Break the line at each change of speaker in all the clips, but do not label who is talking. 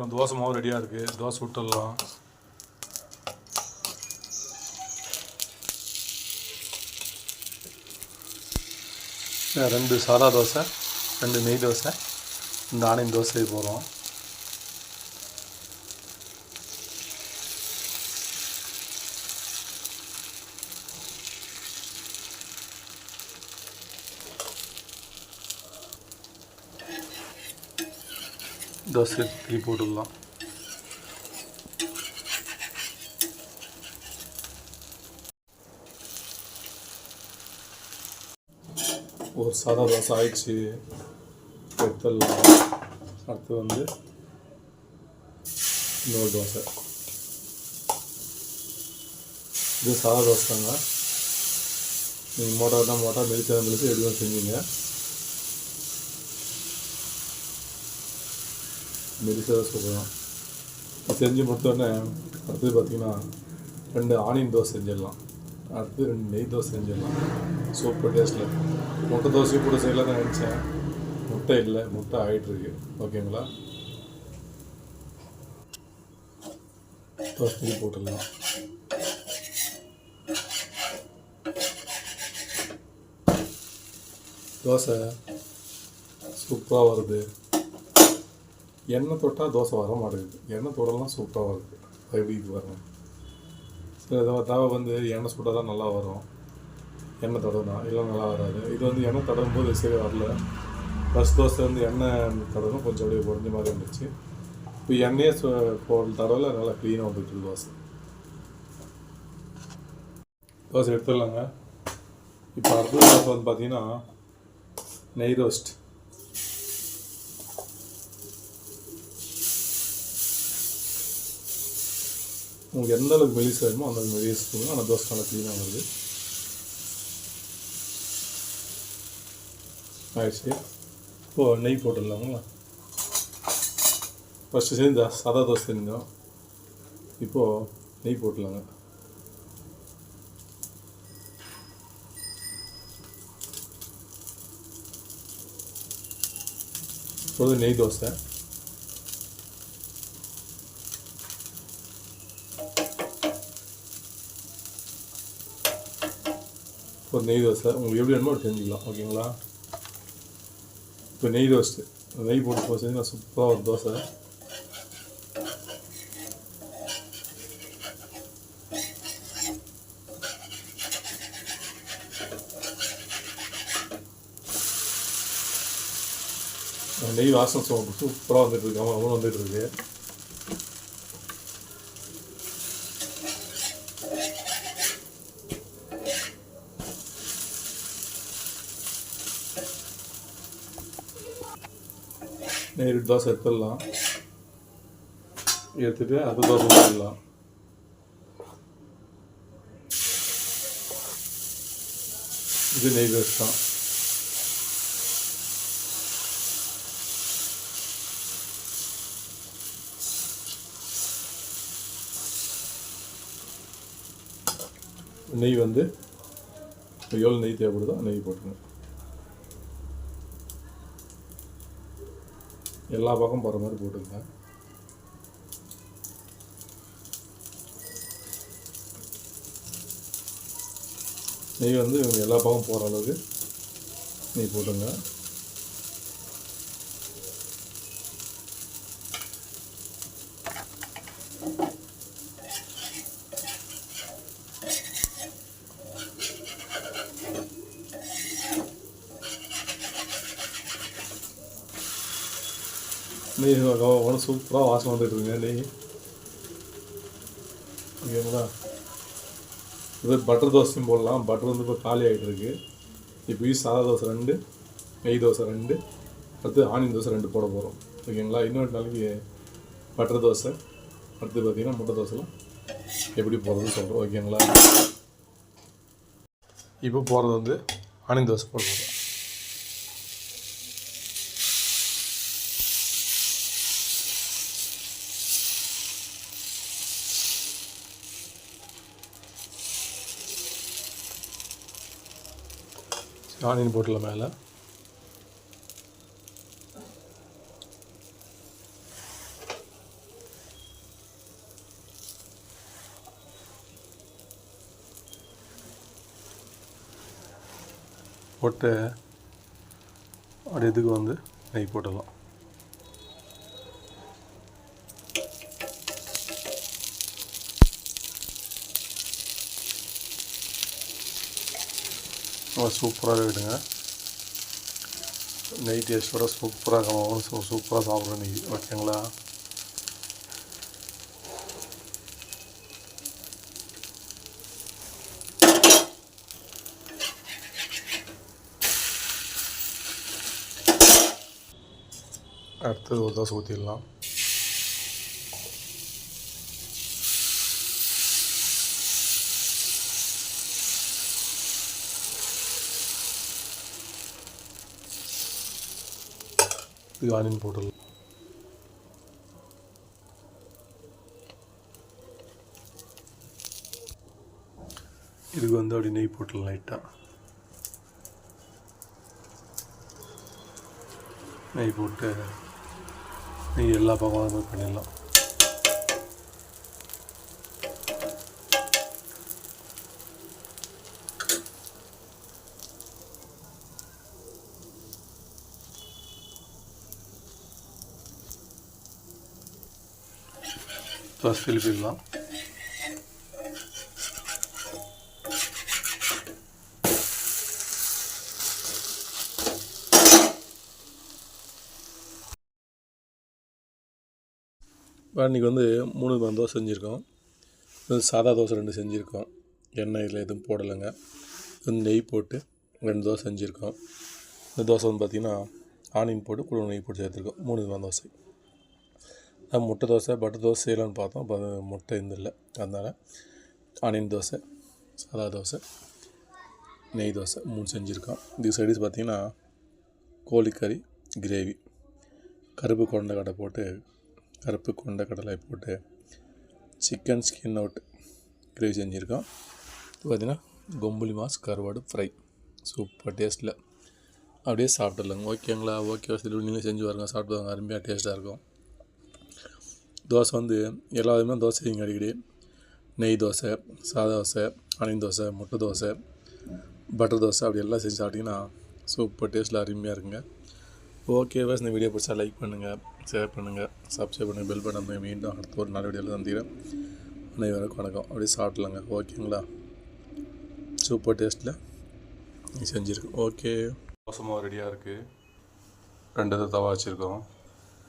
அப்புறம் தோசை மாவு ரெடியாக இருக்குது தோசை விட்டுடலாம் ரெண்டு சாதா தோசை ரெண்டு நெய் தோசை இந்த ஆனியன் தோசை போகிறோம் தோசை இட்லி போட்டுடலாம். ஒரு சாதா தோசை ஆயிடுச்சு. எடுத்துடலாம் அடுத்து வந்து இன்னொரு தோசை. இது சாதா தோசை தாங்க நீங்கள் மோட்டார் தான் மோட்டார் மெலிச்சா மெலிச்சு எதுவும் செஞ்சீங்க. மெரிசாக சொல்லலாம் செஞ்சு முடித்தோடனே அடுத்தது பார்த்தீங்கன்னா ரெண்டு ஆனியன் தோசை செஞ்சிடலாம். அடுத்து ரெண்டு நெய் தோசை செஞ்சிடலாம். சூப்பர் டேஸ்ட்டில் முட்டை தோசையும் கூட செய்யலாம் தான் நினச்சேன். முட்டை இல்லை முட்டை ஆகிட்டுருக்கு ஓகேங்களா? தோசை போட்டுடலாம். தோசை சூப்பராக வருது. எண்ணெய் தொட்டால் தோசை வர மாட்டேங்குது. எண்ணெய் தொடலாம் சூப்பராக வருது. எப்படி இது வரணும்? சில தடவை வந்து எண்ணெய் சுட்டால் தான் நல்லா வரும். எண்ணெய் தடவுனா இல்லை நல்லா வராது. இது வந்து எண்ணெய் தடவும் போது சரி வரல. ஃபஸ்ட் தோசை வந்து எண்ணெய் தடவும் கொஞ்சம் அப்படியே குறைஞ்ச மாதிரி இருந்துச்சு இப்போ எண்ணெயே சு போடுற தடவை நல்லா க்ளீனாக வந்துட்டு தோசை. தோசை எடுத்துடலாங்க. இப்போ அடுத்த தோசை வந்து பார்த்தீங்கன்னா நெய் ரோஸ்ட் உங்களுக்கு எந்த அளவுக்கு மெலிஸ் வேணுமோ அந்த அளவுக்கு மெலிஸ் போடுங்க. ஆனால் தோசை நல்லா க்ளீனாக வருது. ஆயிடுச்சு. இப்போது நெய் போட்டுடலாங்களா? ஃபஸ்ட்டு செஞ்சா சாதா தோசை செஞ்சோம். இப்போது நெய் போட்டுடலாங்க. இப்போது நெய் தோசை. ஒரு நெய் தோசை உங்களுக்கு எப்படி வேணுமோ அப்படி செஞ்சுக்கலாம் ஓகேங்களா இப்போ நெய் தோசை நெய் போட்டு போச்சுன்னா சூப்பராக ஒரு தோசை நெய் வாசம் சூப்பராக வந்துட்டு இருக்கு அவன் அவனும் வந்துட்டு இருக்கு நெய் தான் எடுத்துடலாம் எடுத்துட்டு அது தோசை போடலாம் இது நெய் ரோஸ் தான். நெய் வந்து எவ்வளோ நெய் தேவைப்படுதோ நெய் போட்டுக்கணும். எல்லா பக்கம் போகிற மாதிரி போட்டுங்க நெய் வந்து எல்லா பக்கம் போகிற அளவுக்கு நெய் போட்டுங்க அவ்வளோ சூப்பராக வாசம் வந்துட்டு இருக்குங்க நெய் ஓகேங்களா இது பட்டர் தோசையும் போடலாம் பட்டர் வந்து இப்போ காலி ஆகிட்டு இருக்கு. சாதா தோசை ரெண்டு நெய் தோசை ரெண்டு அடுத்து ஆனியன் தோசை ரெண்டு போட போகிறோம் ஓகேங்களா? இன்னொரு நாளைக்கு பட்டர் தோசை. அடுத்து பார்த்தீங்கன்னா முட்டை தோசைலாம் எப்படி போடுறது சொல்கிறோம் ஓகேங்களா? இப்போ போகிறது வந்து ஆனியன் தோசை போட ஆனியன் போட்டில் மேலே. போட்டு அப்படி இதுக்கு வந்து நெய் போட்டலாம் சூப்பராக விடுங்க நெய் டேஸ்ட்டோட சூப்பராக சூ சூப்பராக சாப்பிட்ற நெய். ஓகேங்களா? அடுத்தது ஒரு தோசை ஊற்றிடலாம் இது ஆனியன் போட்டுடலாம் இதுக்கு வந்து அப்படி நெய் போட்டுடலாம் லைட்டாக நெய் போட்டு நெய் எல்லா பக்கமும் பண்ணிடலாம். தோசை திருப்பிடலாம் இன்றைக்கி வந்து மூணு விதமான தோசை செஞ்சுருக்கோம். இது சாதா தோசை ரெண்டு செஞ்சுருக்கோம். எண்ணெய் இதில் எதுவும் போடலைங்க. கொஞ்சம் நெய் போட்டு ரெண்டு தோசை செஞ்சுருக்கோம். இந்த தோசை வந்து பார்த்திங்கன்னா ஆனியன் போட்டு கூட நெய் போட்டு சேர்த்துருக்கோம். மூணு விதமான தோசை. அது முட்டை தோசை பட்டர் தோசை செய்யலான்னு பார்த்தோம். அப்போ அது முட்டை இந்த இல்லை. அதனால் ஆனியன் தோசை சாதா தோசை நெய் தோசை மூணு செஞ்சுருக்கோம். இது சைடிஸ் பார்த்திங்கன்னா கோழிக்கறி கிரேவி கருப்பு கொண்டக்கடலை போட்டு கருப்பு கொண்ட கடலை போட்டு சிக்கன் ஸ்கின் அவுட் கிரேவி செஞ்சுருக்கோம். இது பார்த்திங்கன்னா கொம்புலி மாஸ் கருவாடு ஃப்ரை சூப்பர் டேஸ்ட்டில் அப்படியே சாப்பிட்டுடலாங்க. ஓகேங்களா? ஓகே. சரி நீங்களும் செஞ்சு பாருங்க. சாப்பிட்டு வாங்க அருமையாக டேஸ்ட்டாக இருக்கும். தோசை வந்து எல்லா விதமான தோசை செய்யுங்க அடிக்கடி. நெய் தோசை சாதா தோசை அணின் தோசை முட்டை தோசை பட்டர் தோசை அப்படி எல்லாம் செஞ்சு சாப்பிட்டிங்கன்னா சூப்பர் டேஸ்ட்டில் அருமையாக இருக்குங்க. ஓகே பஸ் இந்த வீடியோ பிடிச்சா லைக் பண்ணுங்கள் ஷேர் பண்ணுங்கள் சப்ஸ்கிரைப் பண்ணுங்கள் பெல் பட்டன் மீண்டும் அடுத்த ஒரு நல்ல வீடியோவில் சந்திக்கிறேன். அனைவருக்கும் வணக்கம். அப்படியே சாப்பிட்லாங்க. ஓகேங்களா சூப்பர் டேஸ்ட்டில் செஞ்சுருக்கு ஓகே தோசமாக ரெடியாக இருக்குது ரெண்டு தவா வச்சுருக்கோம்.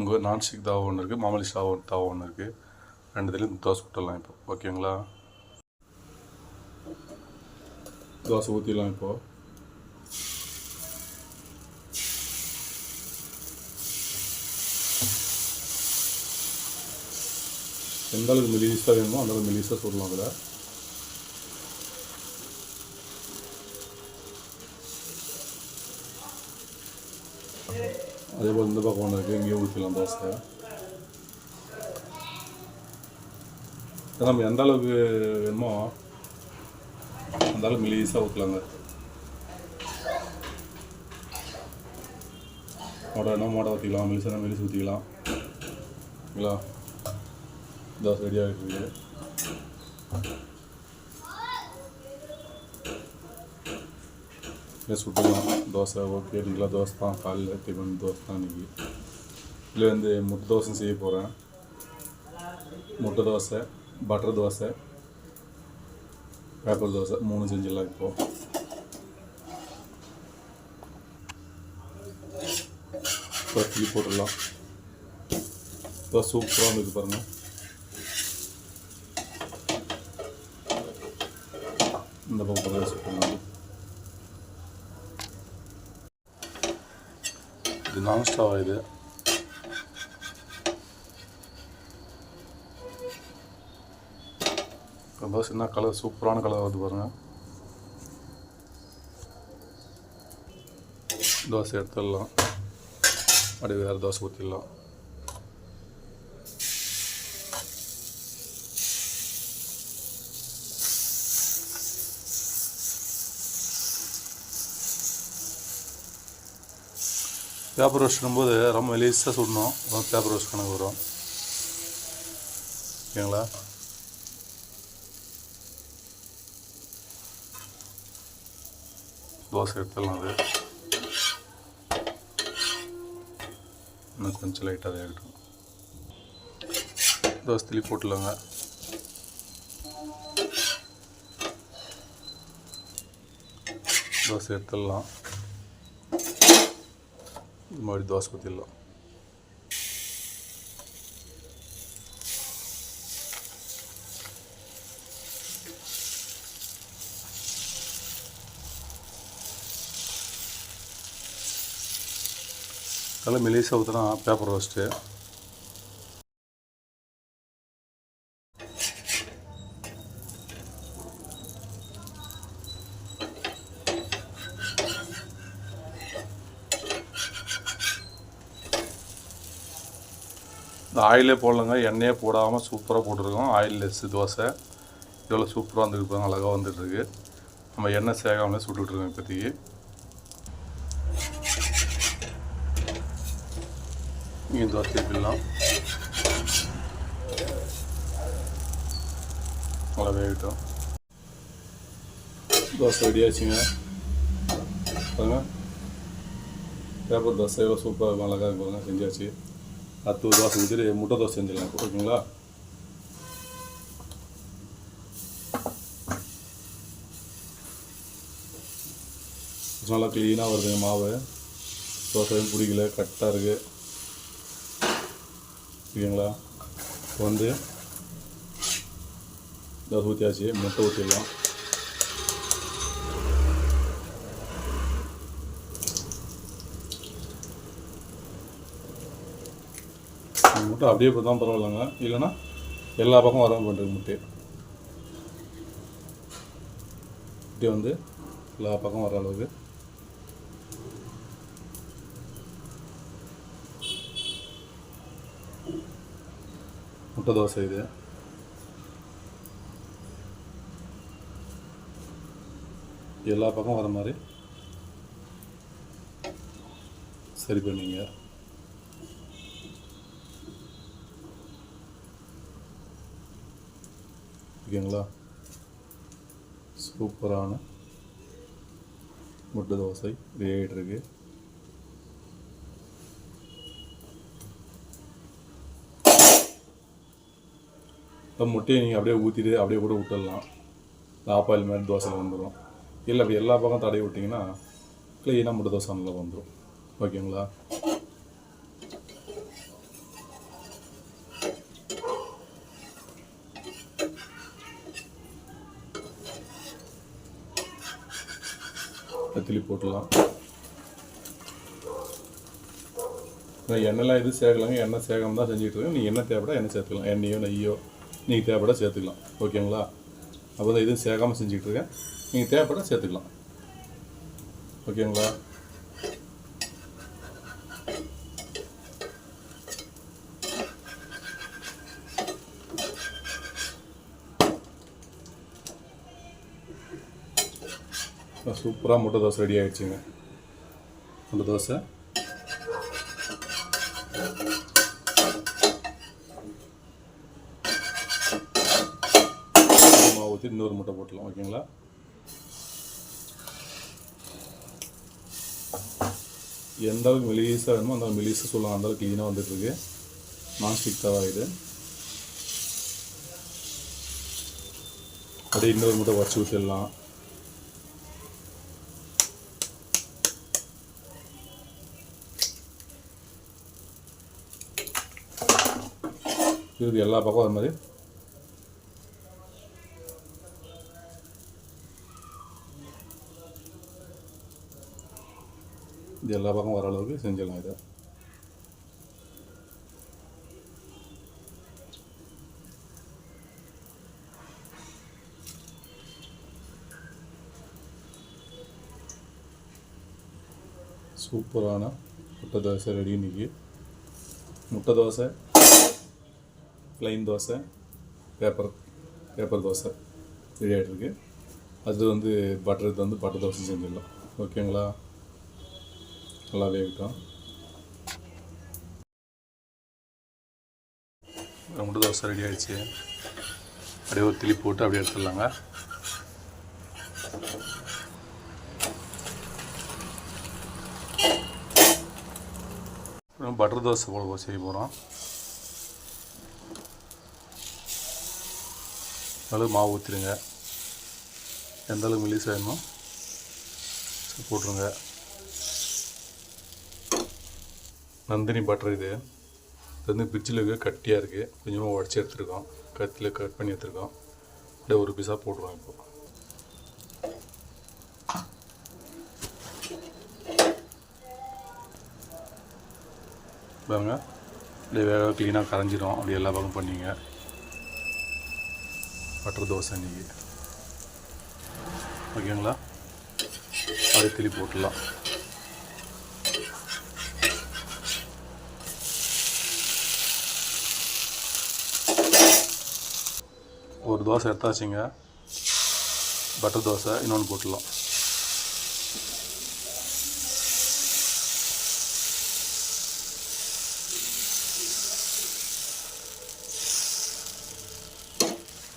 உங்கள் நான்ஸ்டிக் தவா ஒன்று இருக்குது மாமலி ஸ்டாவ் தவா ஒன்று இருக்குது ரெண்டுத்துலேயும் தோசை விட்டுடலாம் இப்போ. ஓகேங்களா தோசை ஊற்றிடலாம் இப்போது எந்த அளவுக்கு மெலிசாக வேணுமோ அந்த அளவுக்கு மெலிசாக சொல்லலாம் அதில். அதே போல் இந்த பக்கம் ஒன்று இருக்குது இங்கேயும் ஊற்றிக்கலாம் தோசை நம்ம எந்த அளவுக்கு வேணுமோ அந்த அளவுக்கு மெலிசாக ஊற்றலாங்க மோட வேணால் மோட ஊற்றிக்கலாம் மெலிசாக மெலிசு ஊற்றிக்கலாம் ஓகேங்களா தோசை ரெடியாக இருக்குது இல்லை சுட்டுக்கலாம் தோசை ஓகே இன்றைக்கெலாம் தோசை தான். காலையில் டிஃபன் தோசை தான் இன்றைக்கி இதில் வந்து முட்டை தோசை செய்ய போகிறேன் முட்டை தோசை பட்டர் தோசை பேப்பர் தோசை மூணு செஞ்சிடலாம் இப்போது இப்போ போட்டுடலாம். இப்போ சூப்பராக இருக்குது பாருங்கள் இந்த பக்கம் தோசை போடலாம் இது நான் ஸ்டவ் இது இப்போ தோசை என்ன கலர் சூப்பரான கலர் வருது பாருங்கள் தோசை எடுத்துடலாம். அப்படி வேறு தோசை ஊற்றிடலாம் பேப்பர் ரோஸ்ட் பண்ணும்போது ரொம்ப மெலிசாக சுடணும். ரொம்ப பேப்பர் ரோஸ்ட் கணக்கு வரும். ஓகேங்களா? தோசை எடுத்துடலாம் அது. இன்னும் கொஞ்சம் லைட்டாக வேகட்டும் தோசை திளி போட்டுலாங்க தோசை எடுத்துடலாம். இது மாதிரி தோசை ஊற்றிடலாம் நல்லா மெலிசாக ஊற்றினா பேப்பர் இந்த ஆயிலே போடலங்க எண்ணெயே போடாமல் சூப்பராக போட்டிருக்கோம். Oil less dosa. இவ்வளோ சூப்பராக வந்துருக்கு பாருங்க அழகாக வந்துட்டுருக்கு. நம்ம எண்ணெய் சேகாமலே சுட்டுட்ருக்கோம் இப்போதைக்கு. இங்கே தோசை எப்படிலாம் நல்லா வேகட்டும். தோசை ரெடியாச்சுங்க பாருங்க. பேப்பர் தோசை எவ்வளோ சூப்பராக இருக்கும் அழகாக இருக்கும் செஞ்சாச்சு. பத்து ஒரு தோசை ஊற்றிட்டு முட்டை தோசை செஞ்சிடலாம். ஓகேங்களா? நல்லா க்ளீனாக வருதுங்க மாவு. தோசையும் பிடிக்கல கரெக்டாக இருக்குது ஓகேங்களா? வந்து தோசை ஊற்றியாச்சு முட்டை ஊற்றிடலாம் முட்டை அப்படியே தான் பரவாயில்லைங்க. இல்லைன்னா எல்லா பக்கம் வராமல் பண்ணுறது முட்டையை முட்டை வந்து எல்லா பக்கம் வர அளவுக்கு. முட்டை தோசை இது. எல்லா பக்கம் வர மாதிரி. சரி பண்ணிங்க. ஓகேங்களா? சூப்பரான முட்டை தோசை ரெடி இருக்கு. இப்போ முட்டையை நீங்கள் அப்படியே ஊற்றிட்டு அப்படியே கூட விட்டுடலாம். ஆப்பாயில் மாதிரி தோசை வந்துடும் இல்லை அப்படி எல்லா பக்கம் தடவி விட்டிங்கன்னா க்ளீனாக முட்டை தோசை நல்லா வந்துடும் ஓகேங்களா? கத்திலி போட்டுடலாம். நான் எண்ணெய்லாம் எதுவும் சேர்க்கலாங்க. எண்ணெய் சேகாமல் தான் செஞ்சுட்டு இருக்கேன் நீங்கள் எண்ணெய் தேவைப்பட எண்ணெய் சேர்த்துக்கலாம். எண்ணெயோ நெய்யோ நீங்கள் தேவைப்பட சேர்த்துக்கலாம். ஓகேங்களா? அப்போ தான் எதுவும் சேகாமல் செஞ்சுக்கிட்டு இருக்கேன் நீங்கள் தேவைப்பட சேர்த்துக்கலாம். ஓகேங்களா? சூப்பராக முட்டை தோசை ரெடி ஆகிடுச்சிங்க முட்டை தோசை. மாவு ஊற்றி இன்னொரு முட்டை போட்டுடலாம் ஓகேங்களா? எந்த அளவுக்கு மெலிசாக வேணுமோ அந்த அளவுக்கு மெலிசாக சொல்லலாம் அந்த அளவுக்கு க்ளீனாக வந்துட்டுருக்கு. நான்ஸ்டிக் தவா இது அப்படியே இன்னொரு முட்டை வச்சு ஊற்றிடலாம் இது எல்லா பக்கம் அது மாதிரி. இது எல்லா பக்கம் வர அளவுக்கு செஞ்சிடலாம் இதை. சூப்பரான முட்டை தோசை ரெடி இன்னைக்கு. முட்டை dosa plain dosa paper paper dosa ready ஆகிட்டுருக்கு அது வந்து பட்டர் இது வந்து பட்டர் தோசை செஞ்சிடலாம். ஓகேங்களா நல்லா வேகட்டும். ரெண்டு தோசை ரெடி ஆகிடுச்சு அப்படியே ஒரு திளி போட்டு அப்படியே எடுத்துடலாங்க. பட்டர் தோசை போல செய்ய போகிறோம் அளவு மாவு ஊற்றிடுங்க எந்த அளவு மில்லிஸ் வேணுமோ போட்டுருங்க. நந்தினி பட்டர் இது. இது வந்து பிரிட்ஜில் இருக்க கட்டியாக இருக்குது கொஞ்சமாக உடச்சி எடுத்துருக்கோம். கத்தியில் கட் பண்ணி எடுத்துருக்கோம். அப்படியே ஒரு பீஸாக போட்டுருவோம் இப்போ. பாருங்க. அப்படியே வேக க்ளீனாக கரைஞ்சிடும் அப்படி எல்லா பக்கம் பண்ணிங்க. பட்டர் தோசை இன்னைக்கு ஓகேங்களா அப்படியே போட்டுடலாம். ஒரு தோசை எடுத்தாச்சுங்க. பட்டர் தோசை இன்னொன்று போட்டுடலாம்.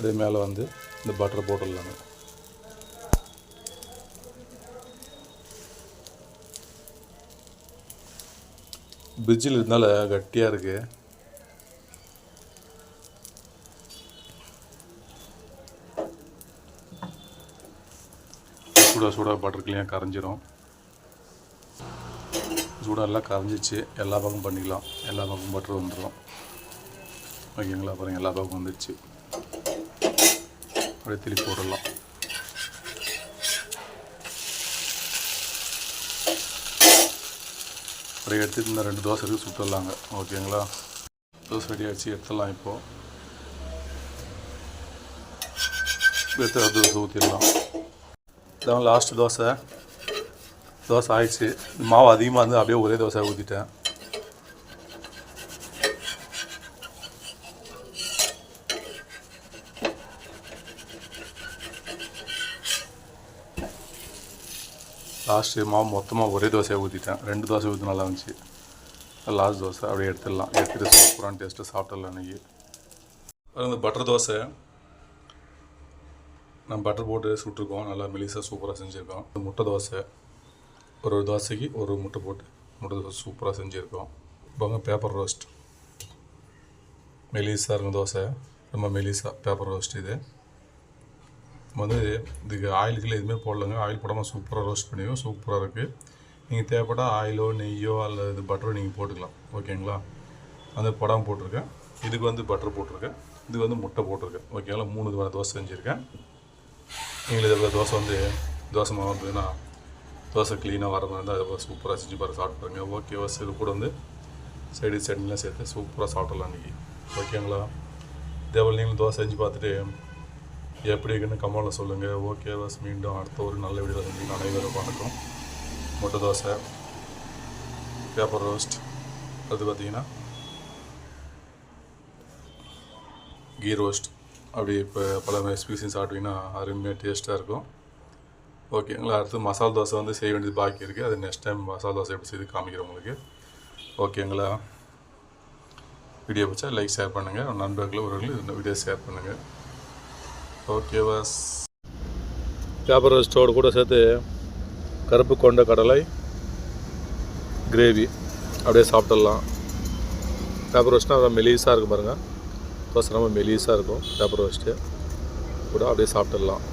அப்படியே மேலே வந்து இந்த பட்டரை போட்டுடலாங்க பிரிட்ஜில் இருந்தால கட்டியாக இருக்குது சூடாக சூடாக பட்டர் கிளியாக கரைஞ்சிரும். சூடாக எல்லாம் கரைஞ்சிச்சு. எல்லா பக்கமும் பண்ணிக்கலாம். எல்லா பக்கமும் பட்டர் வந்துடும் ஓகேங்களா? பாருங்கள் எல்லா பக்கமும் வந்துடுச்சு அப்படியே திருப்பி போடலாம். அப்படியே எடுத்துட்டு இந்த ரெண்டு தோசை எடுத்து சுட்டுடலாங்க ஓகேங்களா? தோசை ரெடி ஆகிடுச்சு எடுத்துடலாம் இப்போது எடுத்து தோசை ஊற்றிடலாம் இதான் லாஸ்ட் தோசை. தோசை ஆயிடுச்சு. மாவு அதிகமாக இருந்து அப்படியே ஒரே தோசை ஊற்றிட்டேன் லாஸ்ட்டு மாவு மொத்தமாக ஒரே தோசையை ஊற்றிட்டேன் ரெண்டு தோசை ஊற்றி நல்லா இருந்துச்சு. லாஸ்ட் தோசை அப்படியே எடுத்துடலாம். எடுத்துகிட்டு சூப்பரான டேஸ்ட்டு சாப்பிட்டுடலாம் அன்றைக்கி இந்த பட்டர் தோசை. நான் பட்டர் போட்டு சுட்டிருக்கோம். நல்லா மெலிசாக சூப்பராக செஞ்சுருக்கோம். இந்த முட்டை தோசை. ஒரு ஒரு தோசைக்கு ஒரு முட்டை போட்டு முட்டை தோசை சூப்பராக செஞ்சுருக்கோம். இப்போ பேப்பர் ரோஸ்ட் மெலிசாக இருக்கும் தோசை. ரொம்ப மெலிசா பேப்பர் ரோஸ்ட் இது. நம்ம வந்து இதுக்கு ஆயிலுக்குள்ள எதுவுமே போடலங்க. ஆயில் போடாமல் சூப்பராக ரோஸ்ட் பண்ணிடுவோம் சூப்பராக இருக்குது நீங்கள் தேவைப்பட்டா ஆயிலோ நெய்யோ அல்லது பட்டரோ நீங்கள் போட்டுக்கலாம். ஓகேங்களா அந்த படம் போட்டிருக்கேன். இதுக்கு வந்து பட்டர் போட்டிருக்கேன். இதுக்கு வந்து முட்டை போட்டிருக்கேன். ஓகேங்களா மூணு விதமான தோசை செஞ்சுருக்கேன். நீங்கள் இதில் தோசை வந்து தோசை மாவு வந்ததுன்னா தோசை க்ளீனாக வர மாதிரி இருந்தால் அதை சூப்பராக செஞ்சு பாரு சாப்பிட்டு ஓகேவா ஓகே இது கூட வந்து சைடு சட்னிலாம் சேர்த்து சூப்பராக சாப்பிட்றலாம் இன்றைக்கி ஓகேங்களா இதேபோல் நீங்களும் தோசை செஞ்சு பார்த்துட்டு எப்படி இருக்குன்னு கமலில் சொல்லுங்கள் ஓகே வாஸ் மீண்டும் அடுத்த ஒரு நல்ல வீடியோ செஞ்சு அனைவரும் வணக்கம். முட்டை தோசை பேப்பர் ரோஸ்ட் அது பார்த்தீங்கன்னா கீ ரோஸ்ட் அப்படி இப்போ பல ஸ்பீசிஸ் சாப்பிட்டீங்கன்னா அருமையாக டேஸ்ட்டாக இருக்கும். ஓகேங்களா அடுத்து மசாலா தோசை வந்து செய்ய வேண்டியது பாக்கி இருக்குது அது நெக்ஸ்ட் டைம் மசாலா தோசை எப்படி செய்து காமிக்கிறேன் உங்களுக்கு. ஓகேங்களா வீடியோ பிடிச்சா லைக் ஷேர் பண்ணுங்கள் நண்பர்களும் ஒருவர்களும் இந்த வீடியோ ஷேர் பண்ணுங்கள் ஓகே பாஸ் பேப்பர் ரோஸ்ட்டோடு கூட சேர்த்து கருப்பு கொண்ட கடலை கிரேவி அப்படியே சாப்பிட்டுடலாம். பேப்பர் ரோஸ்ட்னா ரொம்ப மெலிசாக இருக்கும் பாருங்கள் தோசை ரொம்ப மெலிசாக இருக்கும். பேப்பர் ரோஸ்ட்டு கூட அப்படியே சாப்பிட்டுடலாம்.